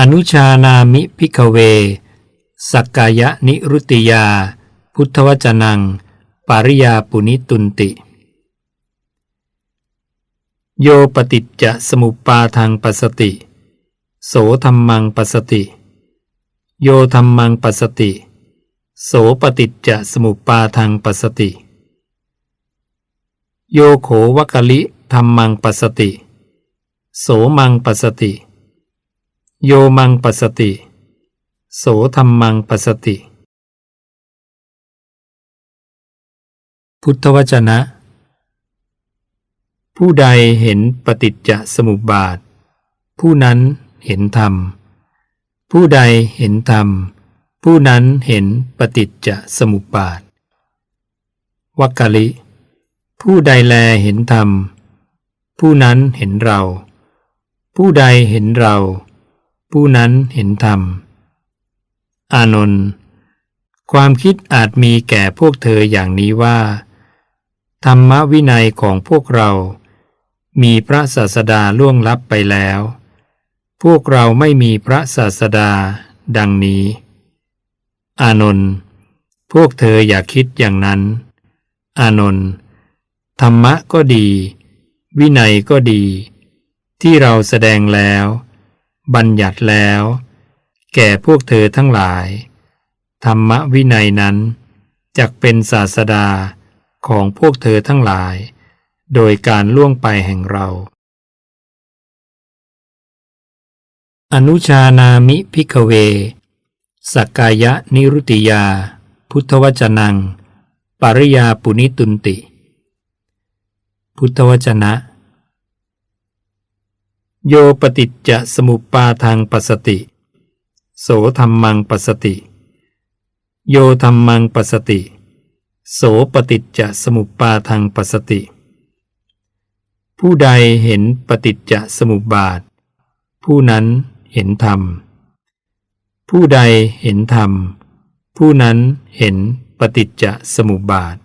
อนุชานามิพิกเว สักกายนิรุติยา พุทธวจนัง ปาริยาปุนิตุนติ โยปฏิจจสมุปปาทางปัสติ โสธรรมังปัสติ โยธรรมังปัสติ โสปฏิจจสมุปปาทางปัสติ โยโขวกลิธรรมังปัสติ โสมังปัสสติ โยมังปัสสติ โสธรรมังปัสสติ พุทธวจนะ ผู้ใดเห็นปฏิจจสมุปบาท ผู้นั้นเห็นธรรม ผู้ใดเห็นธรรม ผู้นั้นเห็นปฏิจจสมุปบาทวักกะลิ ผู้ใดแลเห็นธรรม ผู้นั้นเห็นเรา ผู้ใดเห็นเรา ผู้นั้นเห็นธรรม อานนท์ความคิดอาจมีแก่พวกเธออย่างนี้ว่า ธรรมวินัยของพวกเรา มีพระศาสดาล่วงลับไปแล้ว พวกเราไม่มีพระศาสดา ดังนี้ อานนท์พวกเธออย่าคิดอย่างนั้น อานนท์ธรรมะก็ดี วินัยก็ดี ที่เราแสดงแล้ว บัญญัติแล้ว แก่พวกเธอทั้งหลาย ธรรมวินัยนั้นจักเป็นศาสดาของพวกเธอทั้งหลาย โดยการล่วงไปแห่งเรา อนุชานามิพิกเว สักกายะนิรุติยา พุทธวจนัง ปริยาปุนิตุนติ พุทธวจนะ โยปฏิจจสมุปปาทางปัสติ โสธรรมังปัสติ โยธรรมังปัสติ โสปฏิจจสมุปปาทางปัสติ ผู้ใดเห็นปฏิจจสมุปบาท ผู้นั้นเห็นธรรม ผู้ใดเห็นธรรม ผู้นั้นเห็นปฏิจจสมุปบาท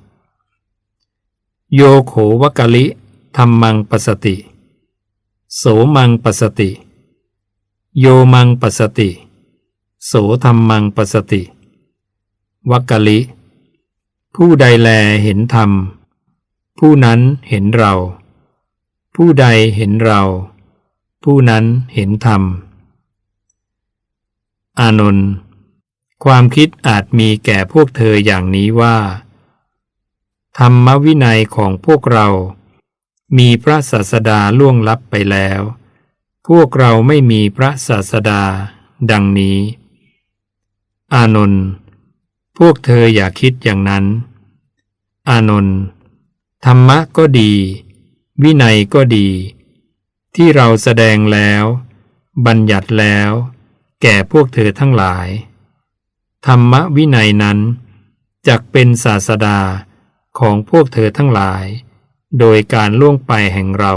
โยโขวกะลิธรรมังปัสติ โสมังปัสสติ โยมังปัสสติ โสธรรมังปัสสติ วักกะลิ ผู้ใดแลเห็นธรรม ผู้นั้นเห็นเรา ผู้ใดเห็นเรา ผู้นั้นเห็นธรรม อานนท์ความคิดอาจมีแก่พวกเธออย่างนี้ว่า ธรรมวินัยของพวกเรา มีพระศาสดาล่วงลับไปแล้ว พวกเราไม่มีพระศาสดา ดังนี้ อานนท์พวกเธออย่าคิดอย่างนั้น อานนท์ธรรมะก็ดี วินัยก็ดี ที่เราแสดงแล้ว บัญญัติแล้ว แก่พวกเธอทั้งหลาย ธรรมวินัยนั้นจักเป็นศาสดาของพวกเธอทั้งหลาย โดยการล่วงไปแห่งเรา